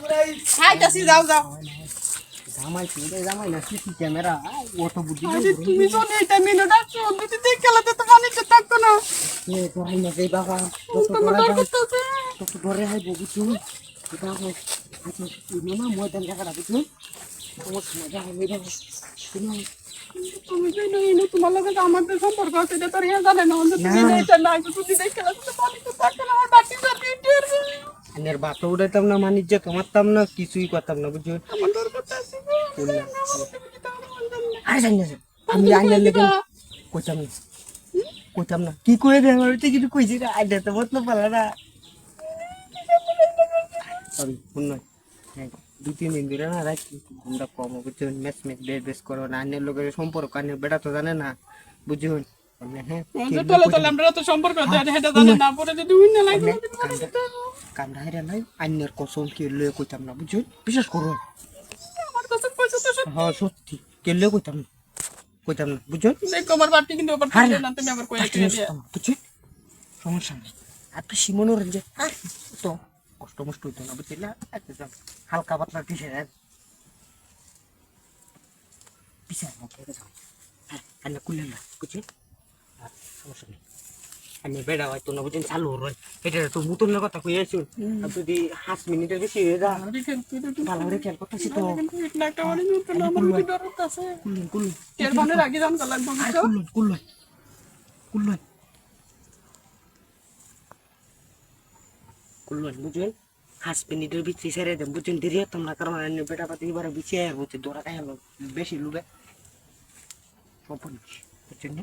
করে আই? যাও যাও। জামাই ছেলে জামাই না সিসি ক্যামেরা অত বুদ্ধি তুমি তো এইটা মিনিট যদি দেখ খেলাতে তো পানি থাকতো না এ যাই বাবা ডর যাই করতেছে কত ধরে হাই বগু তুমি এটা হো আচ্ছা তোমার বাবা তুমি তুমি জানো এই না। তোমার লগে আমাদের সম্পর্ক আছে এটা তো জানে না তুমি এটা না দেখ খেলাতে তো থাকতো না আমার আনের বাতো উড়াইতাম না মানিজ্য মারতাম না কিছুই করতাম না ডর করতেছে আরে জানি না আমি আইনের লেগে কইতাম না। কইতাম না। কি করে রে আমার তো কিছু কইছি না। আইডা তো মতলব পালা না। সরি ফোন নয় হ্যাঁ, দু তিন দিন ধরে না রাখছি ঘুমটা কম বুঝছ? ম্যাচ ম্যাচ বেশ বেশ করো না। আইনের লোকের সম্পর্ক আইনের বেটা তো জানে না বুঝছ? বললে, হ্যাঁ আমাদের তলে তলে আমরা তো সম্পর্ক আছে আর এটা জানে না পরে যদি উইন লাগে কামড়া হেরা নাই আইনের কসম কে লয়ে কইতাম না বুঝছ বিশ্বাস করো আমার কাছে পয়সা তো হ্যাঁ সত্যি কে লয়ে কইতাম না কইতাম না বুঝছ দেখো আমার বাড়তি কিন্তু না তুমি দিয়ে সমস্যা নেই আর তো কষ্ট মষ্ট হইতো না বুঝছিলা আচ্ছা হালকা পাতলা আন্না কুললেন না সমস্যা নেই। আমি বেড়া হয়তো না বুঝছেন চালু রয় এটা তো মুতুলের কথা কই আছো যদি পাঁচ মিনিটের বেশি হয়ে যা ভালো করে খেয়াল করতেছি তো একটা বাড়ি নিতে না আমার কি ডর আছে। এর মানে রাগি জান কালাক আর বুঝছ? কুললেন কুললেন কুললেন কুললেন বুঝলেন? মিনিটের ভিতরে ছেড়ে দেন বুঝছেন দেরি হতাম না কারণ বেটা পাতি এবারে বিছিয়ে আর বুঝছে দৌড়া খাই বেশি লুবে বুঝছেন না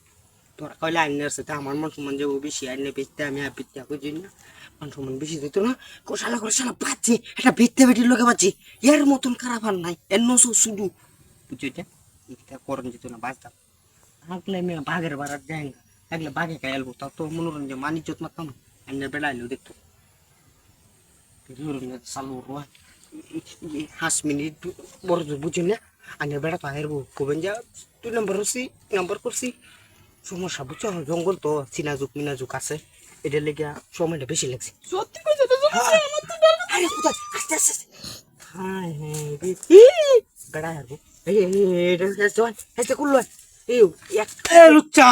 তোরা খাইলে আইনের সাথে আমার মান সম্মান যাব বেশি আইনে বেচতে, আমি আর পিঠা কই না মান সম্মান বেশি দিত না। কোশালা করে শালা পাচ্ছি এটা বেচতে বেটির লোকে পাচ্ছি এর মতন খারাপ আর নাই। এর নশো শুধু। বুঝছ এটা? করণ যেত না বাঁচতাম থাকলে আমি বাঘের বাড়ার যাই না। থাকলে বাঘে খাই আলবো তাও তো মনোরঞ্জন মানিজ্জত মারতাম আইনের বেলা আইলেও দেখতো। চালু রয় হাঁস মিনিট বড় বুঝুন না। আইনের বেড়া তো আইরবো কবেন যা, দুই নম্বর হচ্ছি নম্বর করছি। সমস্যা বুঝছ জঙ্গল তো চিনাজুক মিনাজুক আছে এটা লেগে সময়টা বেশি লাগছে সত্যি কইছো তো আরে কোথায় আস্তে আস্তে হ্যাঁ হ্যাঁ বেড়া এই এটা জোয়ান এটা কুল্লো এই এক লুচ্চা